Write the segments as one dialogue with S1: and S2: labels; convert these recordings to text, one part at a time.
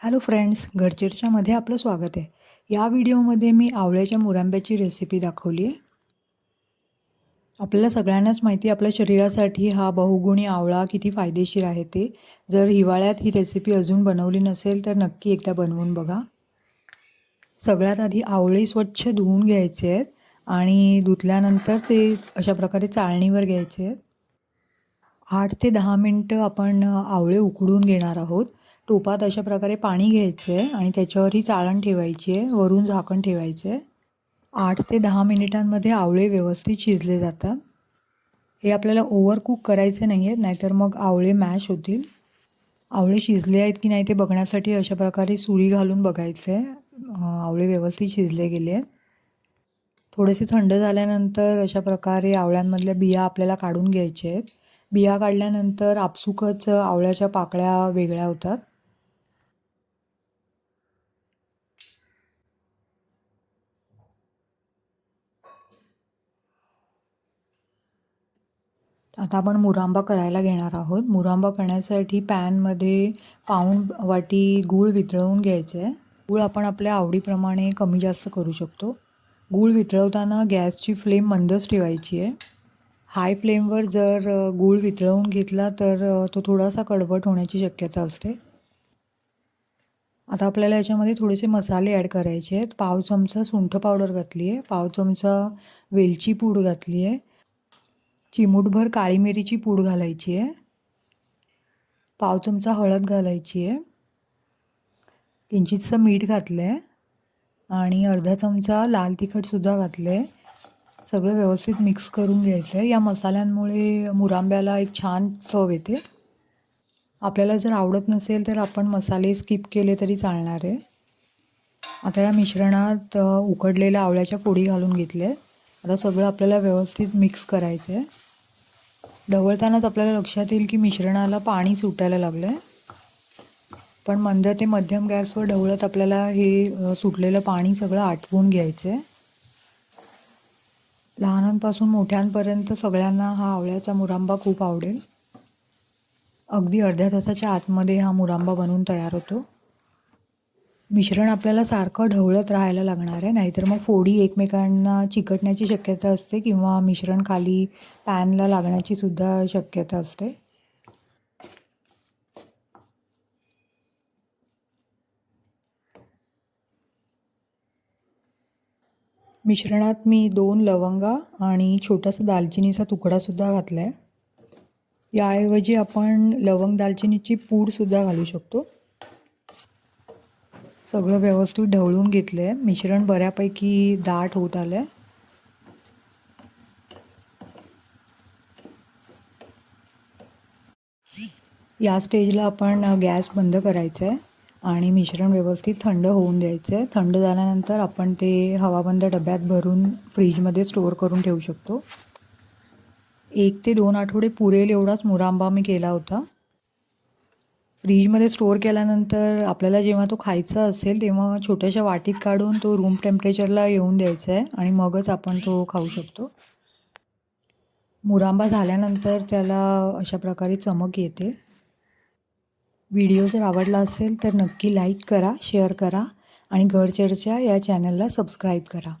S1: Hello friends घरचेरच्यामध्ये आपलं स्वागत आहे. या व्हिडिओमध्ये मी आवळ्याच्या मुरांब्याची रेसिपी दाखवली आहे. आपल्याला सगळ्यांनाच माहिती आपल्या शरीरासाठी हा बहुगुणी आवळा किती फायदेशीर आहे ते. जर हिवाळ्यात ही रेसिपी अजून बनवली नसेल तर नक्की एकदा बनवून बघा. सगळ्यात आधी आवळे स्वच्छ धुवून घ्यायचे आहेत आणि धुतल्यानंतर ते अशा प्रकारे चाळणीवर घ्यायचे आहेत. आठ ते दहा मिनटं आपण आवळे उकडून घेणार आहोत. टोपात अशा प्रकारे पाणी घ्यायचं आहे आणि त्याच्यावर ही चाळण ठेवायची आहे वरून झाकण ठेवायचं आहे. आठ ते दहा मिनिटांमध्ये आवळे व्यवस्थित शिजले जातात. हे आपल्याला ओव्हर कुक करायचे नाही आहेत नाहीतर मग आवळे मॅश होतील. आवळे शिजले आहेत की नाही ते बघण्यासाठी अशा प्रकारे सुरी घालून बघायचं. आहे आवळे व्यवस्थित शिजले गेले आहेत. थोडेसे थंड झाल्यानंतर अशा प्रकारे आवळ्यांमधल्या बिया आपल्याला काढून घ्यायच्या आहेत. बिया काढल्यानंतर आपसुकच आवळ्याच्या पाकळ्या वेगळ्या होतात. आता आपण मुरांबा करायला घेणार आहोत. मुरांबा करण्यासाठी पॅनमध्ये पाऊण वाटी गूळ वितळवून घ्यायचं. आहे गूळ आपण आपल्या आवडीप्रमाणे कमी जास्त करू शकतो. गूळ वितळवताना गॅसची फ्लेम मंदच ठेवायची आहे. हाय फ्लेमवर जर गूळ वितळवून घेतला तर तो थोडासा कडवट होण्याची शक्यता असते. आता आपल्याला याच्यामध्ये थोडेसे मसाले ॲड करायचे आहेत. पाव चमचा सुंठ पावडर घातली आहे पाव चमचा वेलची पूड घातली आहे चिमूटभर काळी मिरीची पूड घालायची आहे. पाव चमचा हळद घालायची आहे. किंचितसं मीठ घातलं आहे आणि अर्धा चमचा लाल तिखटसुद्धा घातलं आहे सगळं व्यवस्थित मिक्स करून घ्यायचं आहे या मसाल्यांमुळे मुरांब्याला एक छान चव येते. आपल्याला जर आवडत नसेल तर आपण मसाले स्किप केले तरी चालणार आहे. आता या मिश्रणात उकडलेल्या आवळ्याच्या पोडी घालून घेतल्या आहेत आता सगळं आपल्याला व्यवस्थित मिक्स करायचं आहे ढवळतानाच आपल्याला लक्षात येईल की मिश्रणाला पाणी सुटायला लागलं आहे पण मंद ते मध्यम गॅसवर ढवळत आपल्याला हे सुटलेलं पाणी सगळं आटवून घ्यायचं आहे लहानांपासून मोठ्यांपर्यंत सगळ्यांना हा आवळ्याचा मुरांबा खूप आवडेल. अगदी अर्ध्या तासाच्या आतमध्ये हा मुरांबा बनवून तयार होतो. मिश्रण आपल्याला सारखं ढवळत राहायला लागणार आहे नाहीतर मग फोडी एकमेकांना चिकटण्याची शक्यता असते किंवा मिश्रण खाली पॅनला लागण्याची सुद्धा शक्यता असते. मिश्रणात मी दोन लवंगा आणि छोटासा दालचिनीचा तुकडासुद्धा घातला आहे याऐवजी आपण लवंग दालचिनीची पूडसुद्धा घालू शकतो. सगळं व्यवस्थित ढवळून घेतलं आहे मिश्रण बऱ्यापैकी दाट होत आलं आहे या स्टेजला आपण गॅस बंद करायचा आहे आणि मिश्रण व्यवस्थित थंड होऊन द्यायचं आहे थंड झाल्यानंतर आपण ते हवाबंद डब्यात भरून फ्रीजमध्ये स्टोअर करून ठेवू शकतो. एक ते दोन आठवडे पुरेल एवढाच मुरांबा मी केला होता. फ्रीजमध्ये स्टोअर केल्यानंतर आपल्याला जेव्हा तो खायचा असेल तेव्हा छोट्याशा वाटीत काढून तो रूम टेम्परेचरला येऊन द्यायचा आहे आणि मगच आपण तो खाऊ शकतो. मुरांबा झाल्यानंतर त्याला अशा प्रकारे चमक येते. व्हिडिओ जर आवडला असेल तर नक्की लाईक करा शेअर करा आणि घरचर्चा या चॅनलला सबस्क्राईब करा.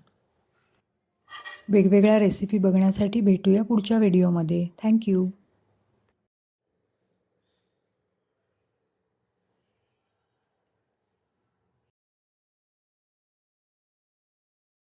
S1: वेगवेगळ्या रेसिपी बघण्यासाठी भेटूया पुढच्या व्हिडिओमध्ये थँक्यू